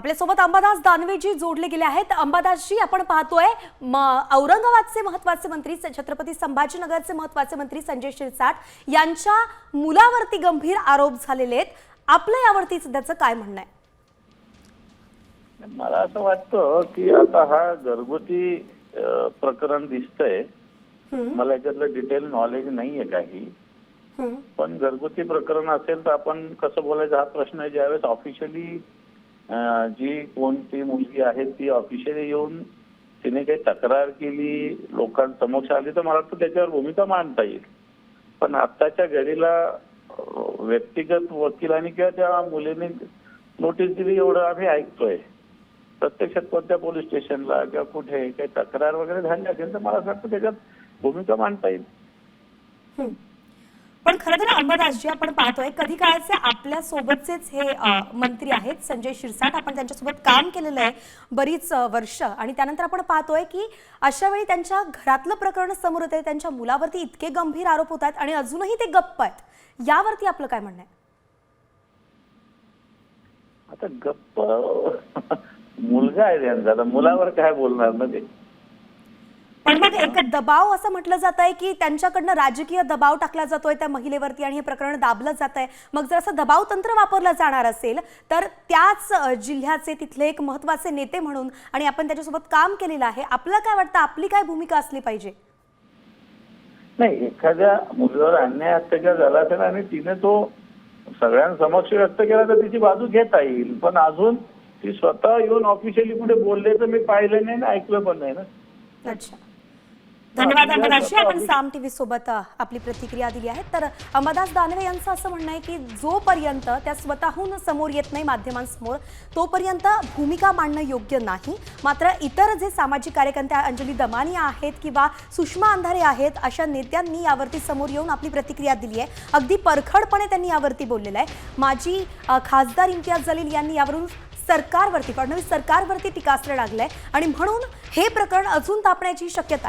आपल्यासोबत अंबादास दानवेजी जोडले गेले आहेत. अंबादासजी आपण पाहतोय औरंगाबादचे महत्त्वाचे मंत्री छत्रपती संभाजीनगरचे महत्त्वाचे मंत्री संजय शिरसाट यांच्या मुलावरती गंभीर आरोप झालेले आहेत. आपलं यावरती सध्याचं काय म्हणणं आहे? मला असं वाटतं की आता हा घरगुती प्रकरण दिसतंय. मला याच्यातलं डिटेल नॉलेज नाहीये काही. पण घरगुती प्रकरण असेल तर आपण कसं बोलायचं? हा प्रश्न आहे ज्यावेळेस ऑफिशियली जी कोणती मुलगी आहे ती ऑफिशियली येऊन तिने काही तक्रार केली लोकांसमोर आली तर मला वाटतं त्याच्यावर भूमिका मांडता येईल. पण आत्ताच्या घडीला व्यक्तिगत वकिलांनी किंवा त्या मुलीने नोटीस दिली एवढं आम्ही ऐकतोय. प्रत्यक्षात कोणत्या पोलीस स्टेशनला किंवा कुठे काही तक्रार वगैरे झाली असेल तर मला असं वाटतं त्याच्यात भूमिका मांडता येईल. पण खरं तर अंबादासजी आपण पाहतोय कधी काळाचे आपल्या सोबतचेच हे मंत्री आहेत संजय शिरसाट. आपण त्यांच्यासोबत काम केलेलं आहे बरीच वर्ष. आणि त्यानंतर आपण पाहतोय की अशा वेळी त्यांच्या घरातलं प्रकरण समोर येते त्यांच्या मुलावरती इतके गंभीर आरोप होत आहेत आणि अजूनही ते गप्प आहेत. यावरती आपलं काय म्हणणं आहे? आता गप्प मुलगा आहे त्यांचा. आता मुलावर काय बोलणार ना ते? पण मग एक दबाव असं म्हटलं जात आहे की त्यांच्याकडनं राजकीय दबाव टाकला जातोय त्या महिलेवरती आणि हे प्रकरण दाबलं जात आहे मग जर असं दबाव तंत्र वापरलं जाणार असेल तर त्याच जिल्ह्याचे तिथले एक महत्त्वाचे नेते म्हणून आणि आपण त्याच्यासोबत काम केलेलं आहे आपलं काय वाटतं? आपली काय भूमिका असली पाहिजे? नाही एखाद्या मुलीवर अन्याय अत्याचार झाला असेल आणि तिने तो सगळ्यांसमक्ष व्यक्त केला तर तिची बाजू घेता येईल. पण अजून ती स्वतः येऊन ऑफिशियली कुठे बोलले तर मी पाहिलं नाही ना ऐकलं पण नाही ना. अच्छा. धन्यवाद अंबादासजी आपण साम टीव्ही सोबत आपली प्रतिक्रिया दिली आहे. तर अंबादास दानवे यांचं असं म्हणणं आहे की जोपर्यंत त्या स्वतःहून समोर येत नाही माध्यमांसमोर तोपर्यंत भूमिका मांडणं योग्य नाही. मात्र इतर जे सामाजिक कार्यकर्त्या अंजली दमानी आहेत किंवा सुषमा अंधारे आहेत अशा नेत्यांनी यावरती समोर येऊन आपली प्रतिक्रिया दिली आहे. अगदी परखडपणे त्यांनी यावरती बोललेलं आहे. माजी खासदार इम्तियाज जलील यांनी यावरून सरकारवरती फडणवीस सरकारवरती टीकास्त्र लागलंय. आणि म्हणून हे प्रकरण अजून तापण्याची शक्यता आहे.